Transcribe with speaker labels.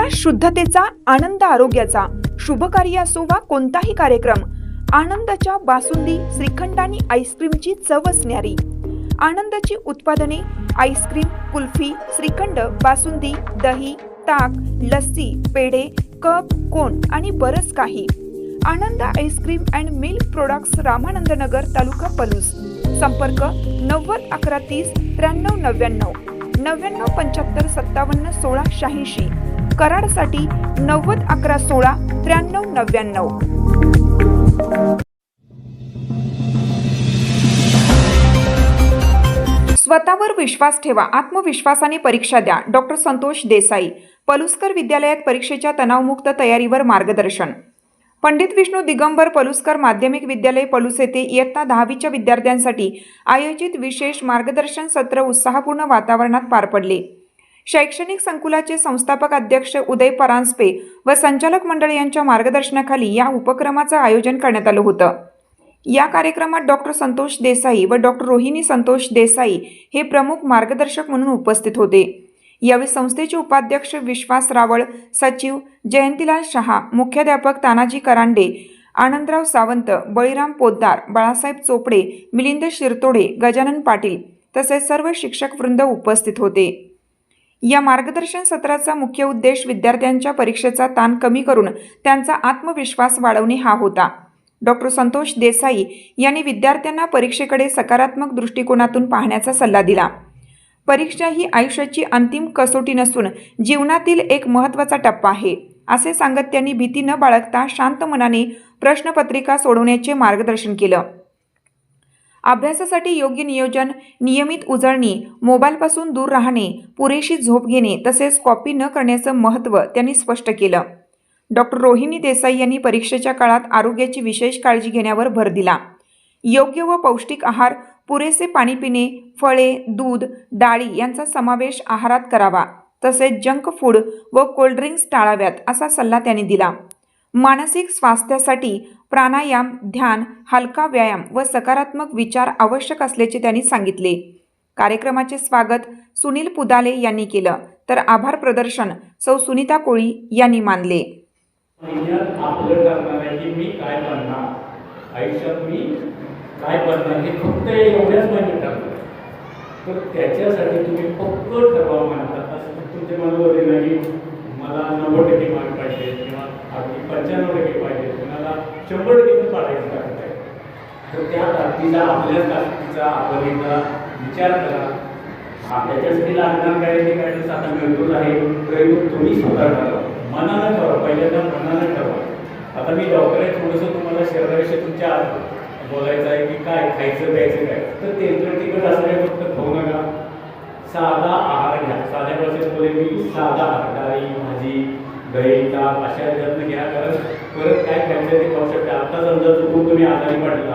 Speaker 1: विश्वास शुद्धतेचा आनंद आरोग्याचा. शुभ कार्य असो वा कोणताही कार्यक्रम आनंदाच्या बासुंदी श्रीखंड आणि आईस्क्रीमची चव असणारी. आनंदाची उत्पादने आईस्क्रीम कुल्फी श्रीखंड बासुंदी दही ताक लस्सी पेढे कप कोण आणि बरंच काही. Anand ice cream and milk products Ramanand Nagar taluka Palus. संपर्क नव्वद अकरा तीस त्र्याण्णव नव्याण्णव. नव्याण्णव पंच्याहत्तर सत्तावन्न सोळा शहाऐंशी. कराडसाठी नव्वद अकरा सोळा त्र्याण्णव नव्याण्णव. स्वतःवर विश्वास ठेवा आत्मविश्वासाने परीक्षा द्या. डॉक्टर संतोष देसाई पलुस्कर विद्यालयात परीक्षेच्या तणावमुक्त तयारीवर मार्गदर्शन. पंडित विष्णू दिगंबर पलुस्कर माध्यमिक विद्यालय पलूस येथे इयत्ता दहावीच्या विद्यार्थ्यांसाठी आयोजित विशेष मार्गदर्शन सत्र उत्साहपूर्ण वातावरणात पार पडले. शैक्षणिक संकुलाचे संस्थापक अध्यक्ष उदय परांजपे व संचालक मंडळ यांच्या मार्गदर्शनाखाली या उपक्रमाचं आयोजन करण्यात आलं होतं. या कार्यक्रमात डॉक्टर संतोष देसाई व डॉक्टर रोहिणी संतोष देसाई हे प्रमुख मार्गदर्शक म्हणून उपस्थित होते. यावेळी संस्थेचे उपाध्यक्ष विश्वास रावळ सचिव जयंतीलाल शहा मुख्याध्यापक तानाजी करांडे आनंदराव सावंत बळीराम पोद्दार बाळासाहेब चोपडे मिलिंद शिरतोडे गजानन पाटील तसेच सर्व शिक्षक वृंद उपस्थित होते. या मार्गदर्शन सत्राचा मुख्य उद्देश विद्यार्थ्यांच्या परीक्षेचा ताण कमी करून त्यांचा आत्मविश्वास वाढवणे हा होता. डॉक्टर संतोष देसाई यांनी विद्यार्थ्यांना परीक्षेकडे सकारात्मक दृष्टिकोनातून पाहण्याचा सल्ला दिला. परीक्षा ही आयुष्याची अंतिम कसोटी नसून जीवनातील एक महत्त्वाचा टप्पा आहे असे सांगत त्यांनी भीती न बाळगता शांत मनाने प्रश्नपत्रिका सोडवण्याचे मार्गदर्शन केलं. अभ्यासासाठी योग्य नियोजन नियमित उजळणी मोबाईलपासून दूर राहणे पुरेशी झोप घेणे तसेच कॉपी न करण्याचं महत्त्व त्यांनी स्पष्ट केलं. डॉक्टर रोहिणी देसाई यांनी परीक्षेच्या काळात आरोग्याची विशेष काळजी घेण्यावर भर दिला. योग्य व पौष्टिक आहार पुरेसे पाणी पिणे फळे दूध डाळी यांचा समावेश आहारात करावा तसेच जंक फूड व कोल्ड्रिंक्स टाळाव्यात असा सल्ला त्यांनी दिला. मानसिक स्वास्थ्यासाठी प्राणायाम ध्यान हलका व्यायाम व सकारात्मक विचार आवश्यक असल्याचे त्यांनी सांगितले. कार्यक्रमाचे स्वागत सुनील पुदाले यांनी केलं. तर आभार प्रदर्शन सौ सुनीता कोळी यांनी मानले.
Speaker 2: आयुष्यात मी काय बनणार हे फक्त एवढ्याच महिन्यात ठरणार तर त्याच्यासाठी तुम्ही फक्त ठरवा मनात असं तुमच्या मनामध्ये नाही. की मला नव्वद टक्के मार्क पाहिजे किंवा अगदी पंच्याण्णव टक्के शंभर टक्के पण पाडायचं टाकत आहे तर त्या ताकदीचा आपल्या ताकदीचा आपण एकदा विचार करा. हा, त्याच्यासाठी लागणार काय ते काय तर आता मिळतोच आहे. प्रयोग तुम्ही स्वतः करा. मनानं करा पहिल्यांदा मनानं ठरवा. आता मी डॉक्टर आहे थोडंसं तुम्हाला शरीराविषयी तुमच्या आत बोलायचं आहे की काय खायचं प्यायचं काय. तर तेलकट तिकट असं फक्त खाऊ नका. साधा आहार घ्या. साध्या भाषेत बोले मी साधा आहार डाळी दही ताप अशा ह्याच्यातनं घ्या कारण परत काय खायचं ते खाऊ शकता आता समजा चुकून तुम्ही आजारी पडला.